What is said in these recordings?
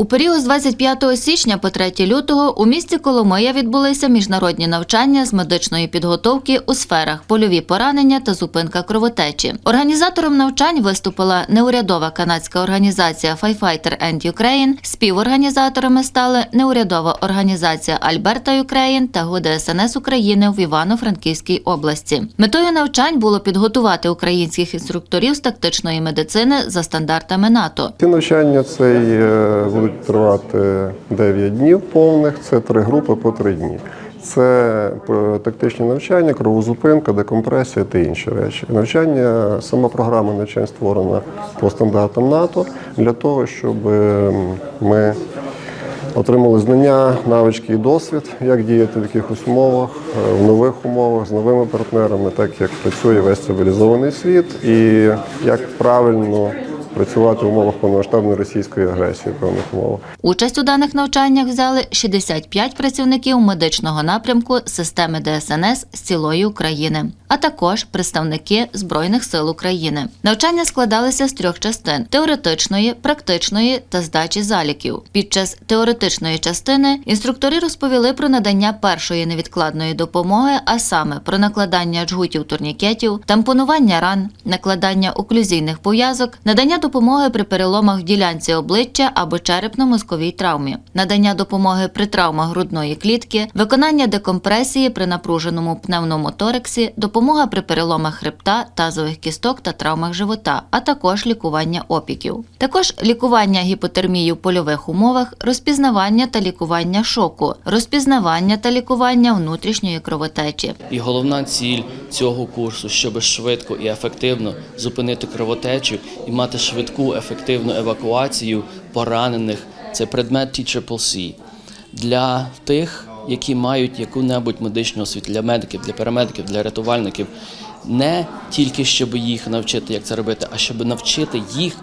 У період з 25 січня по 3 лютого у місті Коломия відбулися міжнародні навчання з медичної підготовки у сферах польові поранення та зупинка кровотечі. Організатором навчань виступила неурядова канадська організація Firefighter End Ukraine. Співорганізаторами стали неурядова організація Альберта Ukraine та ГУДСНС України в Івано-Франківській області. Метою навчань було підготувати українських інструкторів з тактичної медицини за стандартами НАТО. Ці навчання це е, будуть тривати 9 днів повних, це три групи по 3 дні. Це е, тактичні навчання, кровозупинка, декомпресія та інші речі. Навчання, сама програма навчань створена по стандартам НАТО для того, щоб е, ми отримали знання, навички і досвід, як діяти в якихось умовах, е, в нових умовах з новими партнерами, так як працює весь цивілізований світ, і як правильно працювати в умовах повномасштабної російської агресії певних умовах. Участь у даних навчаннях взяли 65 працівників медичного напрямку системи ДСНС з цілої України, а також представники Збройних сил України. Навчання складалися з трьох частин: теоретичної, практичної та здачі заліків. Під час теоретичної частини інструктори розповіли про надання першої невідкладної допомоги, а саме про накладання джгутів турнікетів, тампонування ран, накладання оклюзійних пов'язок, надання допомоги при переломах в ділянці обличчя або черепно-мозковій травмі, надання допомоги при травмах грудної клітки, виконання декомпресії при напруженому пневмоторексі, допомога при переломах хребта, тазових кісток та травмах живота, а також лікування опіків. Також лікування гіпотермії в польових умовах, розпізнавання та лікування шоку, розпізнавання та лікування внутрішньої кровотечі. І головна ціль цього курсу, щоб швидко і ефективно зупинити кровотечу і мати швидку ефективну евакуацію поранених. Це предмет T-CCC. Для тих, які мають яку-небудь медичну освіту, для медиків, для парамедиків, для рятувальників, не тільки щоб їх навчити, як це робити, а щоб навчити їх,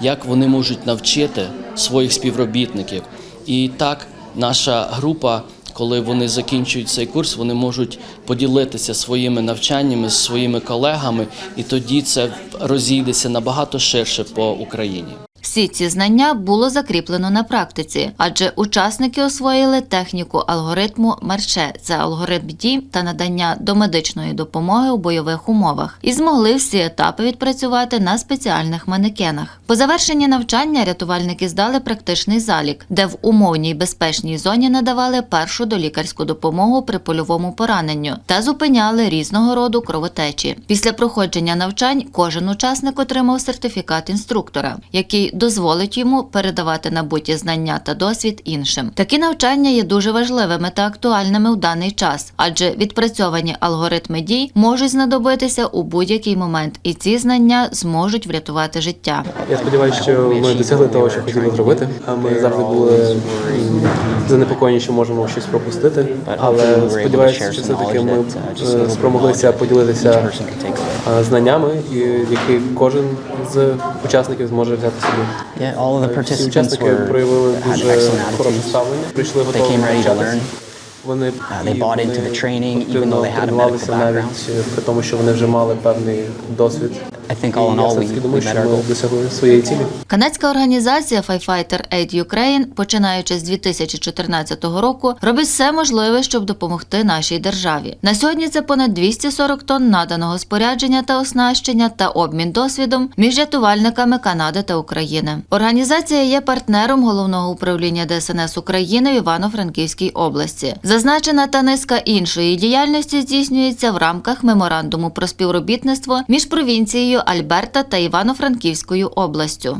як вони можуть навчити своїх співробітників. І так наша група коли вони закінчують цей курс, вони можуть поділитися своїми навчаннями з своїми колегами, і тоді це розійдеться набагато ширше по Україні. Всі ці знання було закріплено на практиці, адже учасники освоїли техніку алгоритму Марше це алгоритм дій та надання домедичної допомоги у бойових умовах, і змогли всі етапи відпрацювати на спеціальних манекенах. По завершенні навчання рятувальники здали практичний залік, де в умовній безпечній зоні надавали першу долікарську допомогу при польовому пораненню та зупиняли різного роду кровотечі. Після проходження навчань кожен учасник отримав сертифікат інструктора, який дозволить йому передавати набуті знання та досвід іншим. Такі навчання є дуже важливими та актуальними в даний час, адже відпрацьовані алгоритми дій можуть знадобитися у будь-який момент, і ці знання зможуть врятувати життя. Я сподіваюся, що ми досягли того, що хотіли зробити. А Ми завжди були занепокоєні, що можемо щось пропустити. Але сподіваюся, що все-таки ми е, спромоглися поділитися е, знаннями, які кожен з учасників зможе взяти собі. The Всі учасники проявили дуже хороше ставлення. Прийшли готові навчатися. Вони a тренувалися навіть е, при тому, що вони вже мали певний досвід. Думаю, що своєї цілі. Канадська організація Firefighter Aid Ukraine, починаючи з 2014 року, робить все можливе, щоб допомогти нашій державі. На сьогодні це понад 240 тонн наданого спорядження та оснащення та обмін досвідом між рятувальниками Канади та України. Організація є партнером головного управління ДСНС України в Івано-Франківській області. Зазначена та низка іншої діяльності здійснюється в рамках меморандуму про співробітництво між провінцією Альберта та Івано-Франківською областю.